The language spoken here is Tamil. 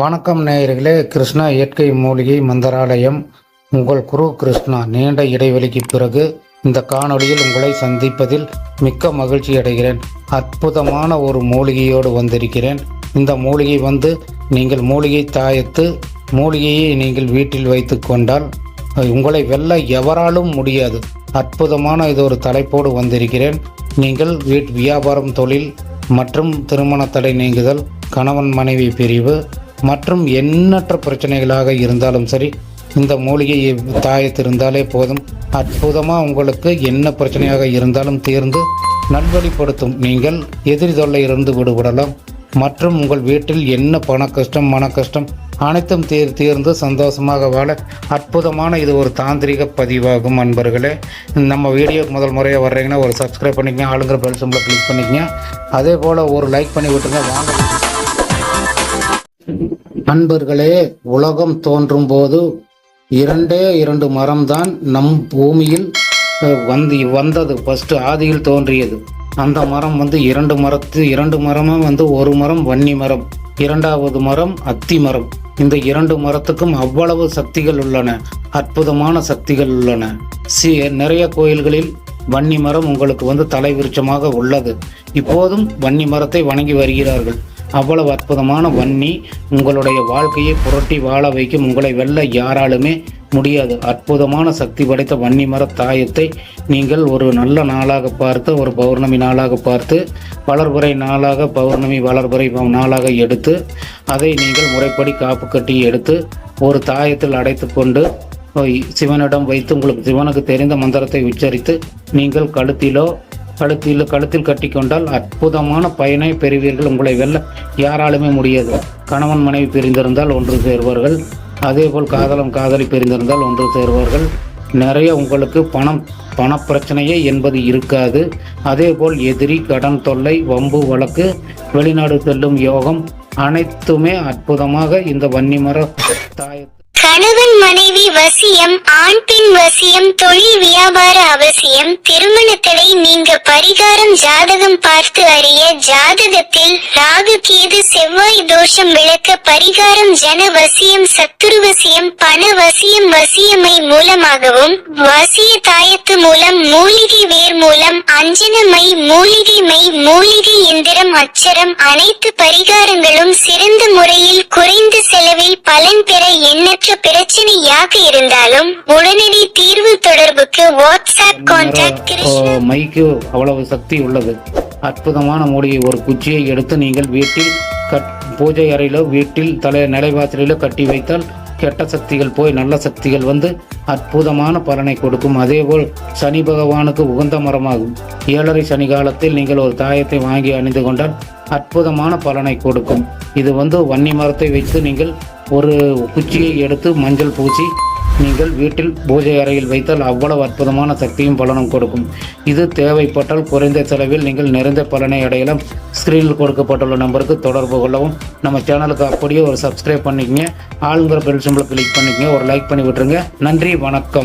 வணக்கம் நேயர்களே கிருஷ்ணா இயற்கை மூலிகை மந்திராலயம். உங்கள் குரு கிருஷ்ணா நீண்ட இடைவெளிக்கு பிறகு இந்த காணொளியில் உங்களை சந்திப்பதில் மிக்க மகிழ்ச்சி அடைகிறேன். அற்புதமான ஒரு மூலிகையோடு வந்திருக்கிறேன். இந்த மூலிகை வந்து நீங்கள் மூலிகை தாயத்து மூலிகையை நீங்கள் வீட்டில் வைத்து கொண்டால் உங்களை வெல்ல எவராலும் முடியாது. அற்புதமான இது ஒரு தலைப்போடு வந்திருக்கிறேன். நீங்கள் வீட் வியாபாரம் தொழில் மற்றும் திருமண தடை நீங்குதல் கணவன் மனைவி பிரிவு மற்றும் எண்ணற்ற பிரச்சனைகளாக இருந்தாலும் சரி இந்த மூலிகை தாயத்திருந்தாலே போதும். அற்புதமாக உங்களுக்கு என்ன பிரச்சனையாக இருந்தாலும் தீர்ந்து நல்வழிப்படுத்தும். நீங்கள் எதிரி தொல்லையிலிருந்து விடுபடலாம். மற்றும் உங்கள் வீட்டில் என்ன பண கஷ்டம் மன கஷ்டம் அனைத்தும் தீர் தீர்ந்து சந்தோஷமாக வாழ அற்புதமான இது ஒரு தாந்திரிக பதிவாகும் அன்பர்களே. நம்ம வீடியோக்கு முதல் முறையாக வர்றீங்கன்னா ஒரு சப்ஸ்கிரைப் பண்ணிக்கங்க ஆளுங்கிற பெல் சிம்பிளை கிளிக் பண்ணிக்கங்க. அதே போல் ஒரு லைக் பண்ணி விட்டுருங்க. வாங்க நண்பர்களே உலகம் தோன்றும் போது இரண்டே இரண்டு மரம்தான் நம் பூமியில் வந்து வந்தது. ஃபஸ்ட்டு ஆதியில் தோன்றியது. அந்த மரம் வந்து இரண்டு மரத்து இரண்டு மரமும் வந்து ஒரு மரம் வன்னி மரம். இரண்டாவது மரம் அத்தி மரம். இந்த இரண்டு மரத்துக்கும் அவ்வளவு சக்திகள் உள்ளன. அற்புதமான சக்திகள் உள்ளன. சி நிறைய கோயில்களில் வன்னி மரம் உங்களுக்கு வந்து தலைவிருட்சமாக உள்ளது. இப்போதும் வன்னி மரத்தை வணங்கி வருகிறார்கள். அவ்வளவு அற்புதமான வன்னி உங்களுடைய வாழ்க்கையை புரட்டி வாழ வைக்கும். உங்களை வெல்ல யாராலுமே முடியாது. அற்புதமான சக்தி படைத்த வன்னி மர தாயத்தை நீங்கள் ஒரு நல்ல நாளாக பார்த்து ஒரு பௌர்ணமி நாளாக பார்த்து வளர்புறை நாளாக பௌர்ணமி வளர்புறை நாளாக எடுத்து அதை நீங்கள் முறைப்படி காப்பு கட்டி எடுத்து ஒரு தாயத்தில் அடைத்து கொண்டு சிவனிடம் வைத்து உங்களுக்கு சிவனுக்கு தெரிந்த மந்திரத்தை உச்சரித்து நீங்கள் கழுத்திலோ கழுத்தில் கழுத்தில் கட்டிக்கொண்டால் அற்புதமான பயனை பெறுவீர்கள். உங்களை வெல்ல யாராலுமே முடியாது. கணவன் மனைவி பிரிந்திருந்தால் ஒன்று சேர்வார்கள். அதேபோல் காதலம் காதலி பிரிந்திருந்தால் ஒன்று சேர்வார்கள். நிறைய உங்களுக்கு பணம் பணப்பிரச்சனையே என்பது இருக்காது. அதேபோல் எதிரி கடன் தொல்லை வம்பு வழக்கு வெளிநாடு செல்லும் யோகம் அனைத்துமே அற்புதமாக இந்த வன்னிமர தாயத்து கணவன் மனைவி வசியம் ஆண் பெண் வசியம் தொழில் வியாபார அவசியம் திருமணத்தை நீங்க பரிகாரம் ஜாதகம் பார்த்து அறிய ஜாதகத்தில் ராகு கேது செவ்வாய் தோஷம் விளக்க பரிகாரம் ஜன வசியம் சத்துரு வசியம் பண வசியம் வசியமை மூலமாகவும் வசிய தாயத்து மூலம் மூலிகை வேர் மூலம் அஞ்சனமை மூலிகை மை மூலிகை எந்திரம் அச்சரம் அனைத்து பரிகாரங்களும் சிறந்த முறையில் குறைந்த செலவில் பலன் பெற எண்ணற்ற பிரச்சனையாக இருந்தாலும் உடனடி தீர்வு தொடர்புக்கு வாட்ஸ்அப் கான்டாக்ட் மைக்கு அவ்வளவு சக்தி உள்ளது. அற்புதமான மூலிகை ஒரு குச்சியை எடுத்து நீங்கள் வீட்டில் கட் பூஜை அறையிலோ வீட்டில் தலை நிலைவாசலிலோ கட்டி வைத்தால் கெட்ட சக்திகள் போய் நல்ல சக்திகள் வந்து அற்புதமான பலனை கொடுக்கும். அதேபோல் சனி பகவானுக்கு உகந்த மரமாகும். ஏழரை சனி காலத்தில் நீங்கள் ஒரு தாயத்தை வாங்கி அணிந்து கொண்டால் அற்புதமான பலனை கொடுக்கும். இது வந்து வன்னி மரத்தை வைத்து நீங்கள் ஒரு குச்சியை எடுத்து மஞ்சள் பூசி நீங்கள் வீட்டில் பூஜை அறையில் வைத்தால் அவ்வளவு அற்புதமான சக்தியும் பலனும் கொடுக்கும். இது தேவைப்பட்டால் குறைந்த செலவில் நீங்கள் நிறைந்த பலனை அடையலாம். ஸ்க்ரீனில் கொடுக்கப்பட்டுள்ள நம்பருக்கு தொடர்பு கொள்ளவும். நம்ம சேனலுக்கு அப்படியே ஒரு சப்ஸ்கிரைப் பண்ணிக்கங்க. ஆளுங்கிற பெல் சிம்பிளை கிளிக் பண்ணிக்கங்க. ஒரு லைக் பண்ணி விட்டுருங்க. நன்றி வணக்கம்.